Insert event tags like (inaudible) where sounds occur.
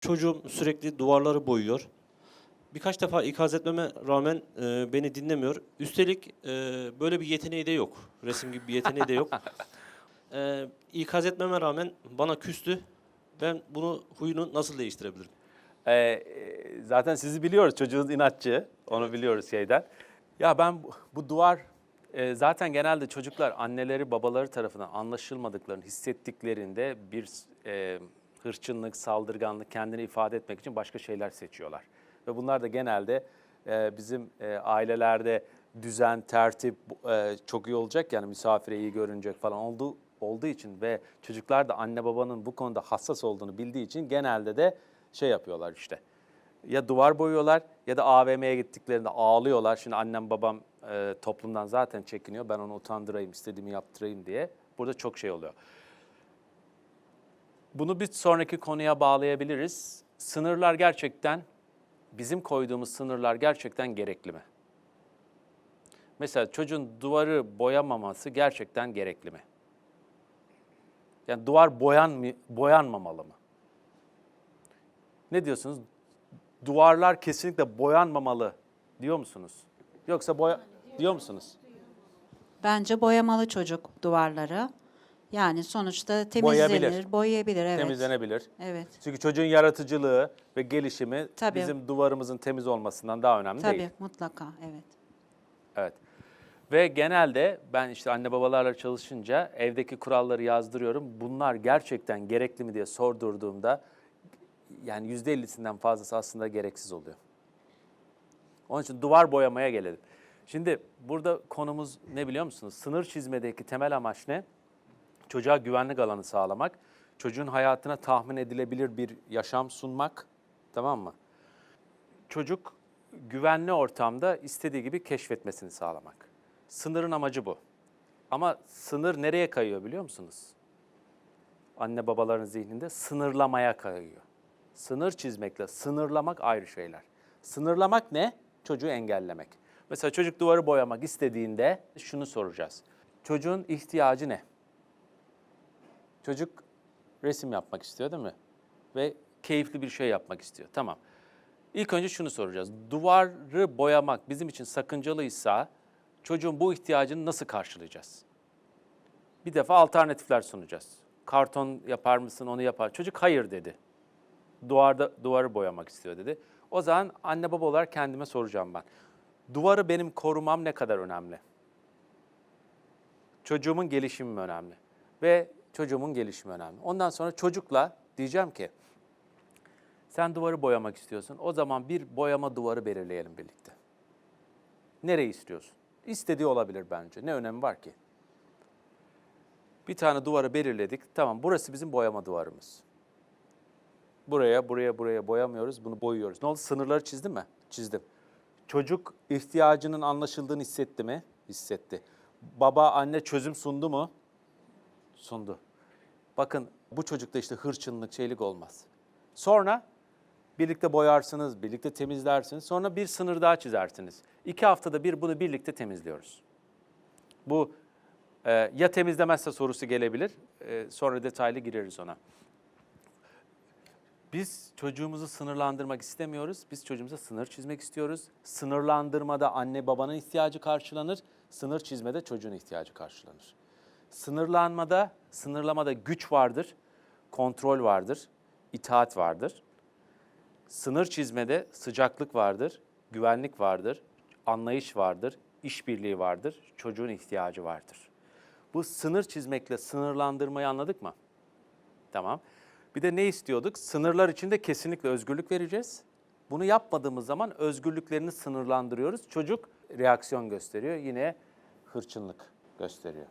Çocuğum sürekli duvarları boyuyor. Birkaç defa ikaz etmeme rağmen e, beni dinlemiyor. Üstelik e, böyle bir yeteneği de yok. Resim gibi bir yeteneği de yok. (laughs) E, ikaz etmeme rağmen bana küstü. Ben bunu huyunu nasıl değiştirebilirim? Ee, zaten sizi biliyoruz çocuğunuz inatçı. Onu biliyoruz şeyden. Ya ben bu, bu duvar e, zaten genelde çocuklar anneleri babaları tarafından anlaşılmadıklarını hissettiklerinde bir e, hırçınlık, saldırganlık kendini ifade etmek için başka şeyler seçiyorlar. Ve bunlar da genelde e, bizim e, ailelerde düzen, tertip e, çok iyi olacak yani misafire iyi görünecek falan olduğu olduğu için ve çocuklar da anne babanın bu konuda hassas olduğunu bildiği için genelde de şey yapıyorlar işte. Ya duvar boyuyorlar ya da AVM'ye gittiklerinde ağlıyorlar. Şimdi annem babam e, toplumdan zaten çekiniyor. Ben onu utandırayım, istediğimi yaptırayım diye. Burada çok şey oluyor. Bunu bir sonraki konuya bağlayabiliriz. Sınırlar gerçekten, bizim koyduğumuz sınırlar gerçekten gerekli mi? Mesela çocuğun duvarı boyamaması gerçekten gerekli mi? Yani duvar boyan boyanmamalı mı? Ne diyorsunuz? Duvarlar kesinlikle boyanmamalı diyor musunuz? Yoksa boya diyor musunuz? Bence boyamalı çocuk duvarları. Yani sonuçta temizlenir, Boyayabilir. boyayabilir. evet. Temizlenebilir. Evet. Çünkü çocuğun yaratıcılığı ve gelişimi Tabii. bizim duvarımızın temiz olmasından daha önemli Tabii değil. mutlaka evet. Evet. Ve genelde ben işte anne babalarla çalışınca evdeki kuralları yazdırıyorum. Bunlar gerçekten gerekli mi diye sordurduğumda yani yüzde ellisinden fazlası aslında gereksiz oluyor. Onun için duvar boyamaya gelelim. Şimdi burada konumuz ne biliyor musunuz? Sınır çizmedeki temel amaç ne? Çocuğa güvenlik alanı sağlamak, çocuğun hayatına tahmin edilebilir bir yaşam sunmak, tamam mı? Çocuk güvenli ortamda istediği gibi keşfetmesini sağlamak. Sınırın amacı bu. Ama sınır nereye kayıyor biliyor musunuz? Anne babaların zihninde sınırlamaya kayıyor. Sınır çizmekle sınırlamak ayrı şeyler. Sınırlamak ne? Çocuğu engellemek. Mesela çocuk duvarı boyamak istediğinde şunu soracağız. Çocuğun ihtiyacı ne? Çocuk resim yapmak istiyor değil mi? Ve keyifli bir şey yapmak istiyor. Tamam. İlk önce şunu soracağız. Duvarı boyamak bizim için sakıncalıysa çocuğun bu ihtiyacını nasıl karşılayacağız? Bir defa alternatifler sunacağız. Karton yapar mısın, onu yapar. Çocuk hayır dedi. Duvarda duvarı boyamak istiyor dedi. O zaman anne baba olarak kendime soracağım ben. Duvarı benim korumam ne kadar önemli? Çocuğumun gelişimi mi önemli? Ve çocuğumun gelişimi önemli. Ondan sonra çocukla diyeceğim ki sen duvarı boyamak istiyorsun. O zaman bir boyama duvarı belirleyelim birlikte. Nereyi istiyorsun? İstediği olabilir bence. Ne önemi var ki? Bir tane duvarı belirledik. Tamam burası bizim boyama duvarımız. Buraya, buraya, buraya boyamıyoruz. Bunu boyuyoruz. Ne oldu? Sınırları çizdin mi? Çizdim. Çocuk ihtiyacının anlaşıldığını hissetti mi? Hissetti. Baba, anne çözüm sundu mu? Sundu. Bakın bu çocukta işte hırçınlık, şeylik olmaz. Sonra birlikte boyarsınız, birlikte temizlersiniz. Sonra bir sınır daha çizersiniz. İki haftada bir bunu birlikte temizliyoruz. Bu e, ya temizlemezse sorusu gelebilir. E, sonra detaylı gireriz ona. Biz çocuğumuzu sınırlandırmak istemiyoruz. Biz çocuğumuza sınır çizmek istiyoruz. Sınırlandırmada anne babanın ihtiyacı karşılanır. Sınır çizmede çocuğun ihtiyacı karşılanır. Sınırlanmada, sınırlamada güç vardır, kontrol vardır, itaat vardır. Sınır çizmede sıcaklık vardır, güvenlik vardır, anlayış vardır, işbirliği vardır, çocuğun ihtiyacı vardır. Bu sınır çizmekle sınırlandırmayı anladık mı? Tamam. Bir de ne istiyorduk? Sınırlar içinde kesinlikle özgürlük vereceğiz. Bunu yapmadığımız zaman özgürlüklerini sınırlandırıyoruz. Çocuk reaksiyon gösteriyor, yine hırçınlık gösteriyor.